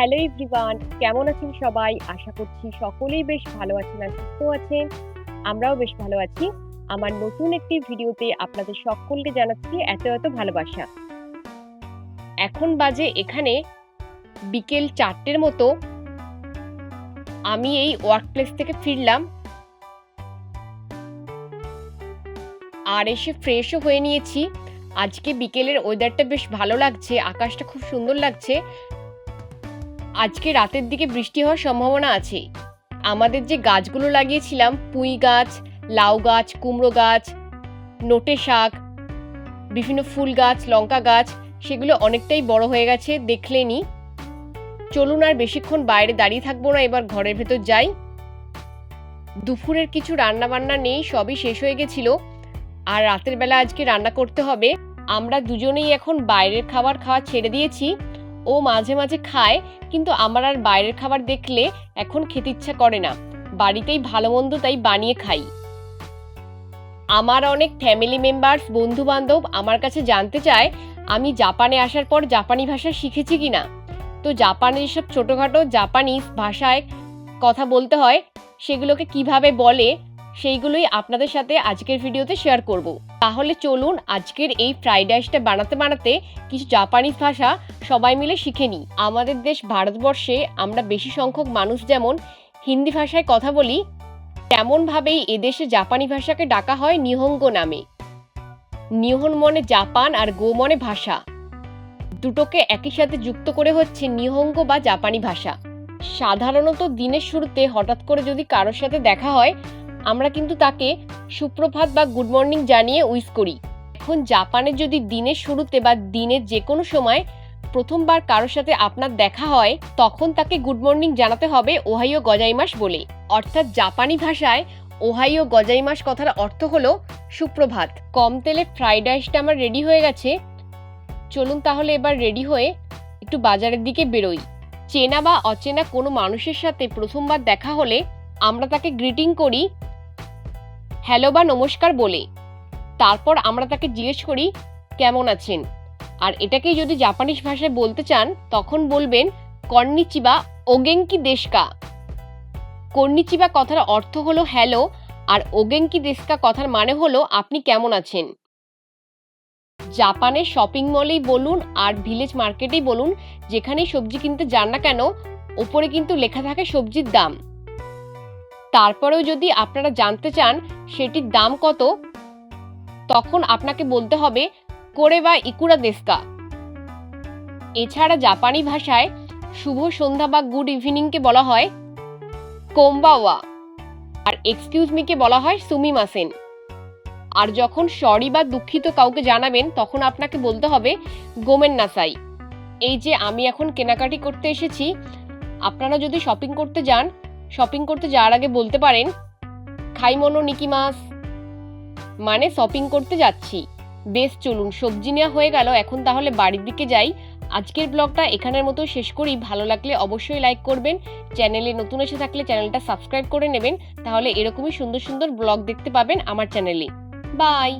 Hello everyone কেমন আছেন সবাই? আশা করছি সকলেই বেশ ভালো আছেন আর সুস্থ আছেন। আমরাও বেশ ভালো আছি। আমার নতুন একটি ভিডিওতে আপনাদের সকলকে জানাচ্ছি এত এত ভালোবাসা। এখন বাজে এখানে বিকেল চারটের মতো। আমি এই ওয়ার্ক প্লেস থেকে ফিরলাম। আর এসে ফ্রেশও হয়ে নিয়েছি। আজকে বিকেলের ওয়েদারটা বেশ ভালো লাগছে, আকাশটা খুব সুন্দর লাগছে। আজকে রাতের দিকে বৃষ্টি হওয়ার সম্ভাবনা আছে আমাদের যে গাছগুলো লাগিয়েছিলাম, পুঁই গাছ, লাউ গাছ, কুমড়ো গাছ, নোটে শাক, বিভিন্ন ফুল গাছ, লঙ্কা গাছ, সেগুলো অনেকটাই বড় হয়ে গেছে, দেখলেনি। চলুন আর বেশিক্ষণ বাইরে দাঁড়িয়ে থাকব না, এবার ঘরের ভেতর যাই। দুপুরের কিছু রান্না বান্না নেই, সবই শেষ হয়ে গেছিল। আর রাতের বেলা আজকে রান্না করতে হবে। আমরা দুজনেই এখন বাইরের খাবার খাওয়া ছেড়ে দিয়েছি। ও মাঝে মাঝে খায়, কিন্তু আমার আর বাইরের খাবার দেখলে এখন খেতে ইচ্ছা করে না। বাড়িতেই ভালো মন্দ তাই বানিয়ে খাই। আমার অনেক ফ্যামিলি মেম্বার্স বন্ধু বান্ধব আমার কাছে জানতে চায়, আমি জাপানে আসার পর জাপানি ভাষা শিখেছি কি না তো জাপানে যেসব ছোটোখাটো জাপানিজ ভাষায় কথা বলতে হয়, সেগুলোকে কীভাবে বলে, সেইগুলোই আপনাদের সাথে আজকের ভিডিওতে শেয়ার করব। তাহলে চলুন আজকের এই ফ্রাইড রাইসটা বানাতে বানাতে কিছু জাপানিজ ভাষা সবাই মিলে শিখে নিই। আমাদের দেশ ভারতবর্ষে আমরা বেশি সংখ্যক মানুষ যেমন হিন্দি ভাষায় কথা বলি, তেমনভাবেই এদেশে জাপানি ভাষাকে ডাকা হয় নিহঙ্গ নামে। নিহন মনে জাপান আর গো মনে ভাষা। দুটোকে একই সাথে যুক্ত করে হচ্ছে নিহঙ্গ বা জাপানি ভাষা। সাধারণত দিনের শুরুতে হঠাৎ করে যদি কারোর সাথে দেখা হয়, আমরা কিন্তু তাকে সুপ্রভাত বা গুড মর্নিং জানিয়ে উইস করি। এখন জাপানে যদি দিনের শুরুতে বা দিনের যে কোনো সময় প্রথমবার কারোর সাথে আপনার দেখা হয়, তখন তাকে গুড মর্নিং জানাতে হবে ওহাইও গজাইমাস বলে অর্থাৎ জাপানি ভাষায় ওহাইও গজাইমাস কথার অর্থ হলো সুপ্রভাত। কম তেলে ফ্রাইড রাইসটা আমার রেডি হয়ে গেছে। চলুন তাহলে এবার রেডি হয়ে একটু বাজারের দিকে বেরোই। চেনা বা অচেনা কোনো মানুষের সাথে প্রথমবার দেখা হলে আমরা তাকে গ্রিটিং করি হ্যালো বা নমস্কার বলে। তারপর আমরা তাকে জিজ্ঞেস করি, কেমন আছেন? আর এটাকেই যদি জাপানিজ ভাষায় বলতে চান, তখন বলবেন কর্নিচিবা ওগেঙ্কি দেশকা। কর্নিচিবা কথার অর্থ হলো হ্যালো আর ওগেঙ্কি দেশকা কথার মানে হলো আপনি কেমন আছেন? জাপানের শপিং মলেই বলুন আর ভিলেজ মার্কেটেই বলুন, যেখানেই সবজি কিনতে যান না কেন, ওপরে কিন্তু লেখা থাকে সবজির দাম। তারপরেও যদি আপনারা জানতে চান সেটির দাম কত, তখন আপনাকে বলতে হবে করে বা ইকুরা দেস্কা। এছাড়া জাপানি ভাষায় শুভ সন্ধ্যা বা গুড ইভিনিংকে বলা হয় কোম্বাওয়া আর এক্সকিউজ মিকে বলা হয় সুমি মাসেন আর যখন সরি বা দুঃখিত কাউকে জানাবেন, তখন আপনাকে বলতে হবে গোমেন নাসাই এই যে আমি এখন কেনাকাটি করতে এসেছি, আপনারা যদি শপিং করতে যান, শপিং করতে যাওয়ার আগে বলতে পারেন, খাইমনো নিকিমাস। মানে শপিং করতে যাচ্ছি। বেশ চলুন, সবজি নেওয়া হয়ে গেল। এখন তাহলে বাড়ির দিকে যাই। আজকের ব্লগটা এখানের মতো শেষ করি। ভালো লাগলে অবশ্যই লাইক করবেন। চ্যানেলে নতুন এসে থাকলে চ্যানেলটা সাবস্ক্রাইব করে নেবেন। তাহলে এরকমই সুন্দর সুন্দর ব্লগ দেখতে পাবেন আমার চ্যানেলে। বাই